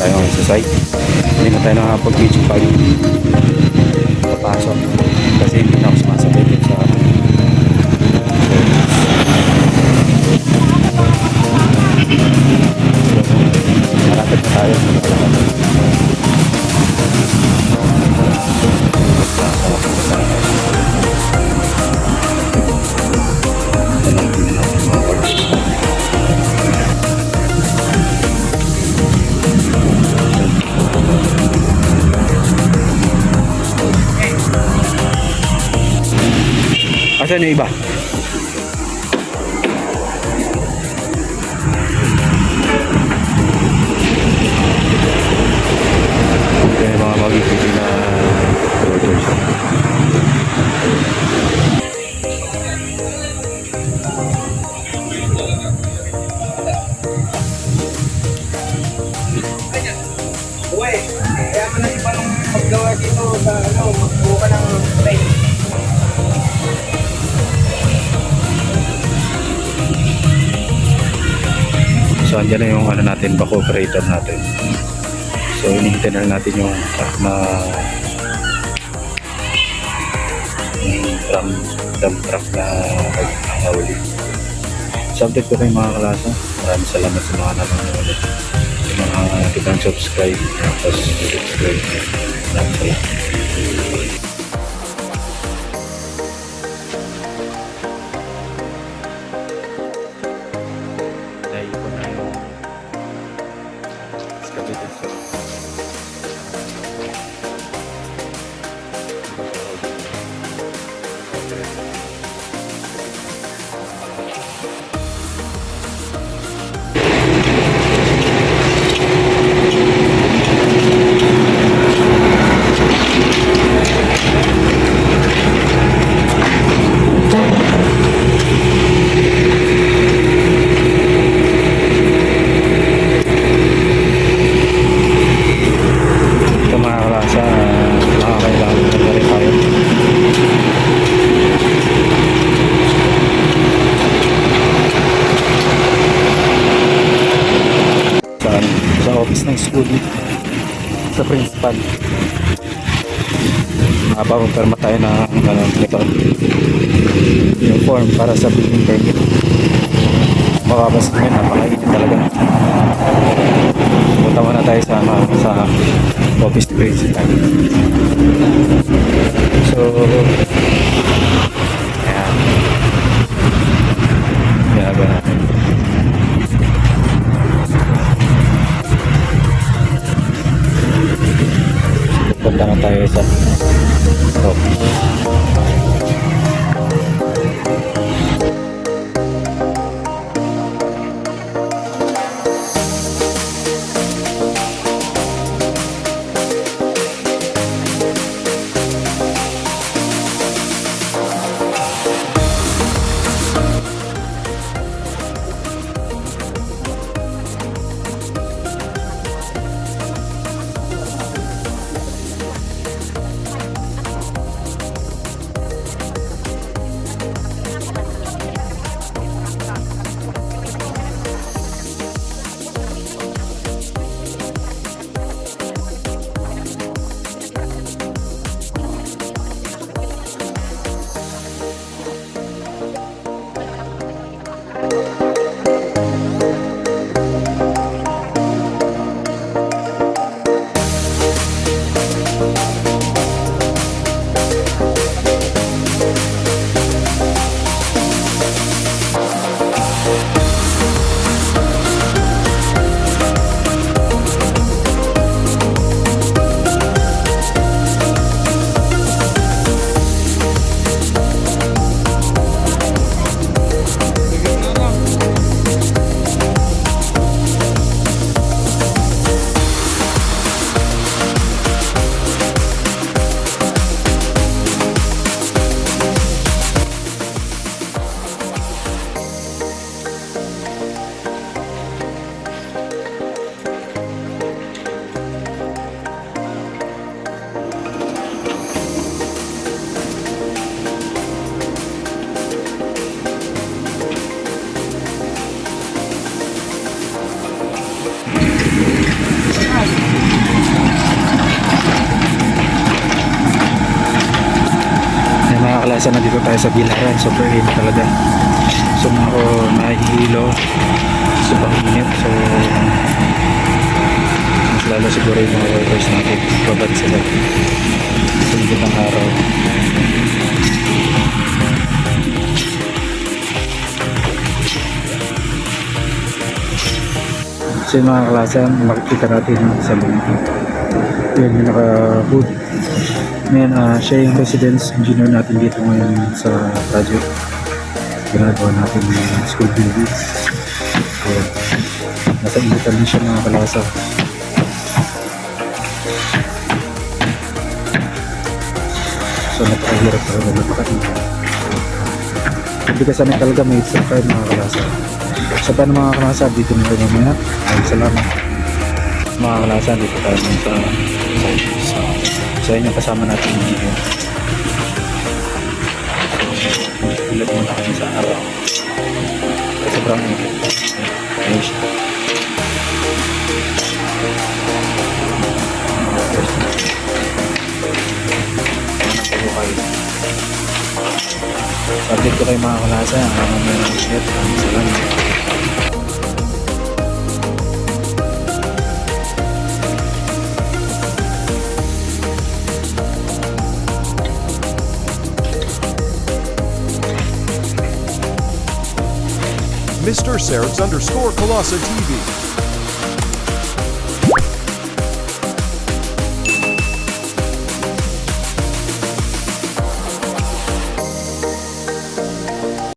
tayo ngayon sa site. Hindi na tayo nakapag-video pag papasok. Kasi hindi na ako sumasabay sa Asan yung iba? Yung mga magiging na. Uwe, andyan na yung ano natin, back operator natin. So, inihintay na natin yung truck na yung drum, drum truck na nahuli. Update ko kayo mga kalasa. Maraming salamat sa mga nanonood. Sa mga kitang subscribe. Tapos, subscribe. Maraming salamat. দিতেছি school, sa principal. Nakapapuntarma tayo ng ano, nito, yung form para sa building permit. Makabas ngayon, napakainit talaga. Punta muna tayo sa, ano, sa office principal. Punta na tayo sa office. Kalasa na dito tayo sa Bilaran. Super init talaga. So mga ako nahihilo. Sobrang init. So mas lalo siguro yung mga workers natin. Babad sila. Init ng araw. So yung mga kalasan, makikita natin sa loob. Yan yung naka-hood. Ngayon, ah, siya yung residence engineer natin dito ngayon sa project. Ginagawa natin yung school building. So, nasa ilitan din siya mga kalasa. So, napakahirap talaga napakahirap. Hindi kasi namin talaga may subscribe mga kalasa. Sa paano mga kalasa, dito na tayo mamaya. Ay, salamat. Mga kalasa, dito tayo sa sa sa inyo kasama natin ngayon. Ilag muna kami sa araw. Sobrang init. Ayun siya. Subject ko kayo mga kalasa. Ang mga shit. Ang salamat. Serves underscore Colossa TV.